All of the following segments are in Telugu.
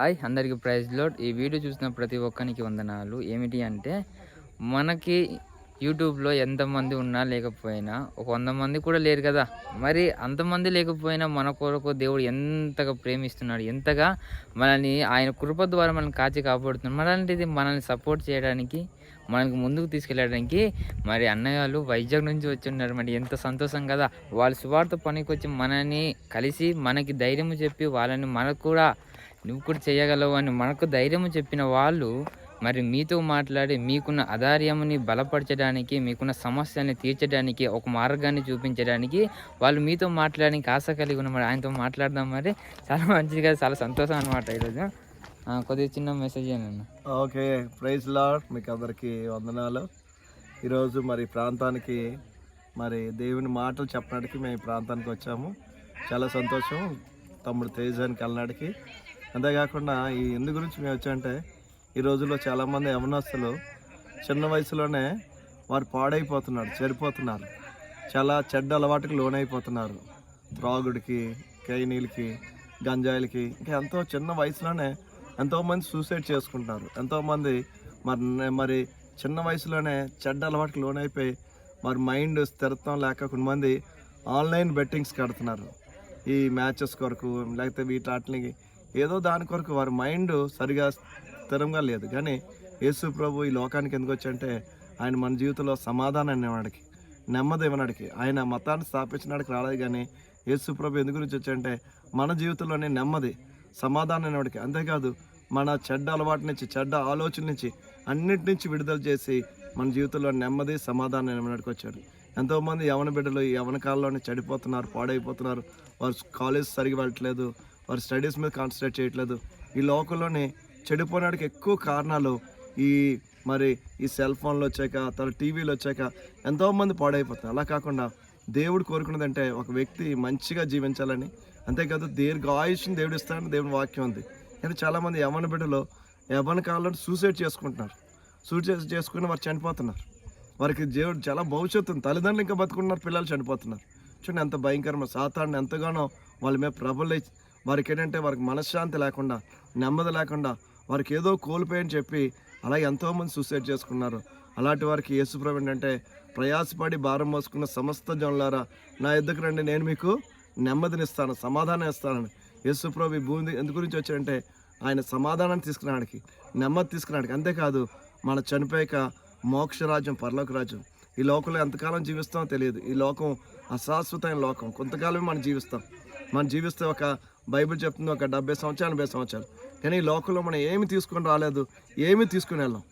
హాయ్ అందరికీ ప్రైజ్ లోడ్. ఈ వీడియో చూసిన ప్రతి ఒక్కరికి వందనాలు. ఏమిటి అంటే మనకి యూట్యూబ్లో ఎంతమంది ఉన్నా లేకపోయినా ఒక వంద మంది కూడా లేరు కదా. మరి అంతమంది లేకపోయినా మన కొరకు దేవుడు ఎంతగా ప్రేమిస్తున్నాడు ఎంతగా మనల్ని ఆయన కృప ద్వారా మనల్ని కాచి కాపాడుతున్నాడు. మరలాంటిది మనల్ని సపోర్ట్ చేయడానికి మనకి ముందుకు తీసుకెళ్ళడానికి మరి అన్నయ్యలు వైజాగ్ నుంచి వచ్చి ఉన్నారు మరి ఎంత సంతోషం కదా. వాళ్ళు సువార్త పనికి వచ్చి మనని కలిసి మనకి ధైర్యం చెప్పి వాళ్ళని మనకు కూడా నువ్వు కూడా చేయగలవు అని మనకు ధైర్యం చెప్పిన వాళ్ళు మరి మీతో మాట్లాడి మీకున్న అధార్యముని బలపరచడానికి మీకున్న సమస్యని తీర్చడానికి ఒక మార్గాన్ని చూపించడానికి వాళ్ళు మీతో మాట్లాడడానికి ఆశ కలిగి ఉన్న మరి ఆయనతో మాట్లాడదాం మరి. చాలా మంచిది కదా చాలా సంతోషం అనమాట ఈరోజు. కొద్దిగా చిన్న మెసేజ్ అన్న. ఓకే ప్రైజ్ లాడ్ మీకు అందరికీ వందనాలు. ఈరోజు మరి ప్రాంతానికి మరి దేవుని మాటలు చెప్పడానికి మేము ప్రాంతానికి వచ్చాము. చాలా సంతోషం. తమ్ముడు తేజానికి వెళ్ళడానికి. అంతేకాకుండా ఈ ఎందు గురించి మేము వచ్చామంటే ఈ రోజుల్లో చాలామంది యవనస్తులు చిన్న వయసులోనే వారు పాడైపోతున్నారు చెడిపోతున్నారు. చాలా చెడ్డ అలవాటుకు లోనైపోతున్నారు. త్రాగుడికి కైనీలకి గంజాయిలకి ఇంకా ఎంతో చిన్న వయసులోనే ఎంతోమంది సూసైడ్ చేసుకుంటున్నారు. ఎంతోమంది మరి మరి చిన్న వయసులోనే చెడ్డ అలవాటుకు లోనైపోయి మరి మైండ్ స్థిరత్వం లేక కొంతమంది ఆన్లైన్ బెట్టింగ్స్ కడుతున్నారు. ఈ మ్యాచెస్ కొరకు లేకపోతే వీటి వీటాటికి ఏదో దాని కొరకు వారి మైండ్ సరిగా స్థిరంగా లేదు. కానీ యేసు ప్రభు ఈ లోకానికి ఎందుకు వచ్చంటే ఆయన మన జీవితంలో సమాధానం అనేవాడికి నెమ్మది ఇవ్వనాడికి ఆయన మతాన్ని స్థాపించడానికి రాలేదు. కానీ యేసు ప్రభు ఎందుకు గురించి వచ్చంటే మన జీవితంలోనే నెమ్మది సమాధానం అనేవాడికి అంతేకాదు మన చెడ్డ అలవాటు నుంచి చెడ్డ ఆలోచన నుంచి అన్నిటి నుంచి విడుదల చేసి మన జీవితంలో నెమ్మది సమాధానం అనేవాడికి వచ్చాడు. ఎంతోమంది యవన బిడ్డలు ఈ యవన కాలంలోనే చెడిపోతున్నారు పాడైపోతున్నారు. వారు కాలేజ్ సరిగి వెళ్ళట్లేదు. వారు స్టడీస్ మీద కాన్సన్ట్రేట్ చేయట్లేదు. ఈ లోకంలోనే చెడిపోవడానికి ఎక్కువ కారణాలు ఈ మరి ఈ సెల్ ఫోన్లు వచ్చాక తన టీవీలు వచ్చాక ఎంతోమంది పాడైపోతారు. అలా కాకుండా దేవుడు కోరుకున్నదంటే ఒక వ్యక్తి మంచిగా జీవించాలని అంతేకాదు దీర్ఘ ఆయుష్ని దేవుడు ఇస్తాడని దేవుని వాక్యం ఉంది. కానీ చాలామంది యవన బిడ్డలు యవన కాలంలో సూసైడ్ చేసుకుంటున్నారు. సూసైడ్ చేసుకుని వారు చనిపోతున్నారు. వారికి దేవుడు చాలా భవిష్యత్తు ఉంది. తల్లిదండ్రులు ఇంకా బతుకుంటున్నారు పిల్లలు చనిపోతున్నారు. చూడండి ఎంత భయంకరమైన సాతాన్ని ఎంతగానో వాళ్ళ మీద ప్రబల వారికి ఏంటంటే వారికి మనశ్శాంతి లేకుండా నెమ్మది లేకుండా వారికి ఏదో కోల్పోయని చెప్పి అలా ఎంతోమంది సూసైడ్ చేసుకున్నారు. అలాంటి వారికి యేసుప్రభు ఏంటంటే ప్రయాసపడి భారం మోసుకున్న సమస్త జనులారా నా ఎద్దుకు రండి నేను మీకు నెమ్మదినిస్తాను సమాధానం ఇస్తానని. యేసుప్రభు ఈ భూమి ఎందు గురించి వచ్చాడంటే ఆయన సమాధానాన్ని తీసుకురావడానికి నెమ్మది తీసుకురావడానికి. అంతేకాదు మన చనిపోయాక మోక్షరాజ్యం పరలోక రాజ్యం. ఈ లోకంలో ఎంతకాలం జీవిస్తామో తెలియదు. ఈ లోకం అశాశ్వతమైన లోకం. కొంతకాలమే మనం జీవిస్తాం. మనం జీవిస్తే ఒక బైబిల్ చెప్తుంది ఒక డెబ్బై సంవత్సరాలు ఎనభై సంవత్సరాలు. కానీ ఈ లోకంలో మనం ఏమి తీసుకొని రాలేదు ఏమి తీసుకుని వెళ్ళాం.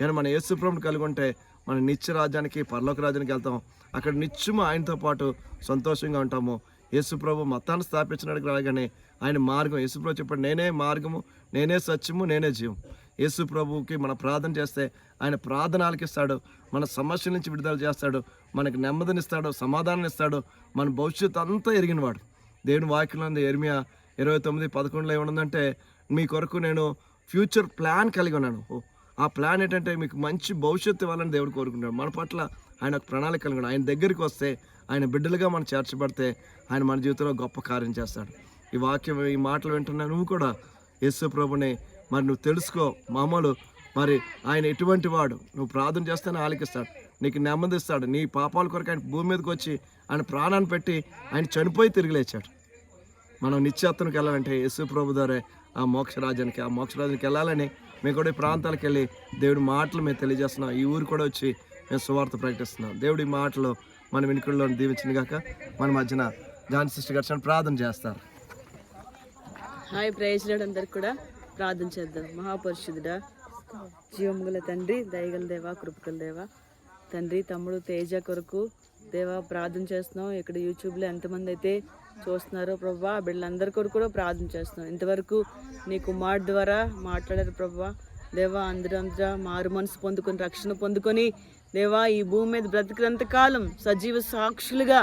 కానీ మన యేసుప్రభుని కలిగి ఉంటే మన నిత్య రాజ్యానికి పరలోక రాజ్యానికి వెళ్తాం. అక్కడ నిత్యము ఆయనతో పాటు సంతోషంగా ఉంటాము. యేసుప్రభు మతాన్ని స్థాపించడానికి రాగానే ఆయన మార్గం యేసుప్రభు చెప్పాడు నేనే మార్గము నేనే సత్యము నేనే జీవం. యేసు ప్రభువుకి మన ప్రార్థన చేస్తే ఆయన ప్రార్థన ఆలకిస్తాడు మన సమస్యల నుంచి విడుదల చేస్తాడు మనకు నెమ్మదినిస్తాడు సమాధానం ఇస్తాడు మన భవిష్యత్తు అంతా ఎరిగినవాడు. దేవుని వాక్యంలో ఎరిమియా ఇరవై తొమ్మిది పదకొండులో ఏమనుందంటే మీ కొరకు నేను ఫ్యూచర్ ప్లాన్ కలిగి ఉన్నాను. ఓ, ఆ ప్లాన్ ఏంటంటే మీకు మంచి భవిష్యత్తు ఇవ్వాలని దేవుడు కోరుకుంటాడు. మన పట్ల ఆయన ఒక ప్రణాళిక కలిగి ఉన్నాడు. ఆయన దగ్గరికి వస్తే ఆయన బిడ్డలుగా మనం చేర్చబడితే ఆయన మన జీవితంలో గొప్ప కార్యం చేస్తాడు. ఈ వాక్యం ఈ మాటలు వింటున్నా నువ్వు కూడా యేసు ప్రభుని మరి నువ్వు తెలుసుకో మామూలు మరి ఆయన ఎటువంటి వాడు? నువ్వు ప్రార్థన చేస్తేనే ఆలకిస్తాడు. నీకు నెమ్మదిస్తాడు. నీ పాపాల కొరకు ఆయన భూమి మీదకి వచ్చి ఆయన ప్రాణాన్ని పెట్టి ఆయన చనిపోయి తిరిగి లేచాడు. మనం నిత్యాత్మకి వెళ్ళాలంటే యేసు ప్రభు ద్వారా ఆ మోక్షరాజానికి ఆ మోక్షరాజానికి వెళ్ళాలని మేము కూడా ఈ ప్రాంతాలకు వెళ్ళి దేవుడి మాటలు మేము తెలియజేస్తున్నాం. ఈ ఊరు కూడా వచ్చి మేము సువార్త ప్రకటిస్తున్నాం. దేవుడి మాటలు మన వెనుకల్లో దీవించిన గాక. మన మధ్యన జాన్ సిస్టర్ గారు ప్రార్థన చేస్తారు. హాయ్ ప్రేయసుడు అందరికి కూడా ప్రార్థన చేద్దాం. మహాపరిశుద్ధుడా జీవముగల తండ్రి దయగల దేవా కృపకల దేవా తండ్రి తమ్ముడు తేజ కొరకు దేవా ప్రార్థన చేస్తున్నాం. ఇక్కడ యూట్యూబ్లో ఎంతమంది అయితే చూస్తున్నారో. ప్రభా బిడ్డలందరి కొరకు కూడా ప్రార్థన చేస్తున్నాం. ఇంతవరకు నీ కుమార్ ద్వారా మాట్లాడారు ప్రభా. దేవా అందరూ అందరూ మారు మనసు పొందుకొని రక్షణ పొందుకొని దేవా ఈ భూమి మీద బ్రతికినంత కాలం సజీవ సాక్షులుగా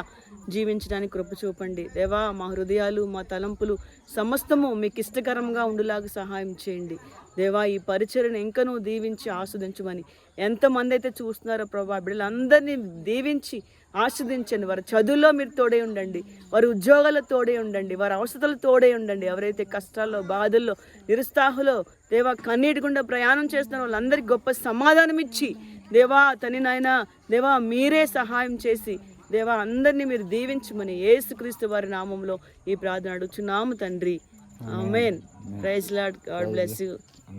జీవించడానికి కృప చూపండి. దేవా మా హృదయాలు మా తలంపులు సమస్తము మీకు ఇష్టకరంగా ఉండేలాగా సహాయం చేయండి. దేవా ఈ పరిచయను నువ్వు దీవించి ఆస్వాదించమని. ఎంతమంది అయితే చూస్తున్నారో ప్రభా బిడ్డలందరినీ దీవించి ఆస్వాదించండి. వారి చదువుల్లో మీరు తోడే ఉండండి. వారి ఉద్యోగాల్లో తోడే ఉండండి. వారి అవసరాలు తోడే ఉండండి. ఎవరైతే కష్టాల్లో బాధల్లో నిరుత్సాహంలో దేవా కన్నీటి గుండా ప్రయాణం చేస్తున్న వాళ్ళందరికీ గొప్ప సమాధానం ఇచ్చి దేవా తని నాయన దేవా మీరే సహాయం చేసి దేవా అందరినీ మీరు దీవించమని ఏసుక్రీస్తు వారి నామంలో ఈ ప్రార్థన అడుగుచున్నాము తండ్రి. Amen praise lord God bless you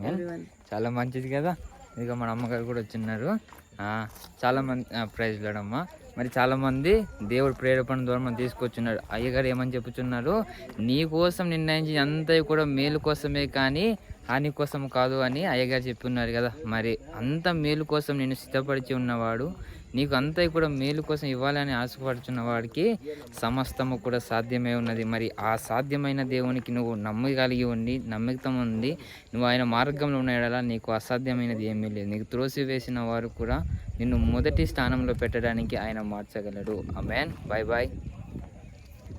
everyone చాలా మంచిది కదా? ఇదిగో మన అమ్మగారు కూడా వచ్చిన్నారు. ఆ, చాలా మంది ప్రైజ్ లేడమ్మా మరి చాలా మంది దేవుడు ప్రేరేపణ ద్వారా మనం తీసుకొచ్చున్నాడు అయ్యగారు ఏమని చెప్పుచున్నారు? నీ కోసం నిర్ణయించి అంతా కూడా మేలు కోసమే కానీ హాని కోసం కాదు అని అయ్యగారు చెప్పున్నారు కదా. మరి అంత మేలు కోసం నేను సిద్ధపరిచి ఉన్నవాడు నీకు అంతా కూడా మేలు కోసం ఇవ్వాలని ఆశపడుచున్న వాడికి సమస్తము కూడా సాధ్యమే ఉన్నది. మరి ఆ సాధ్యమైన దేవునికి నువ్వు నమ్మగలిగి ఉండి నమ్మకం ఉంది నువ్వు ఆయన మార్గంలో ఉండేలా నీకు అసాధ్యమైనది ఏమీ లేదు. నీకు త్రోసి వేసిన వారు కూడా నిన్ను మొదటి స్థానంలో పెట్టడానికి ఆయన మార్చగలడు. Amen bye bye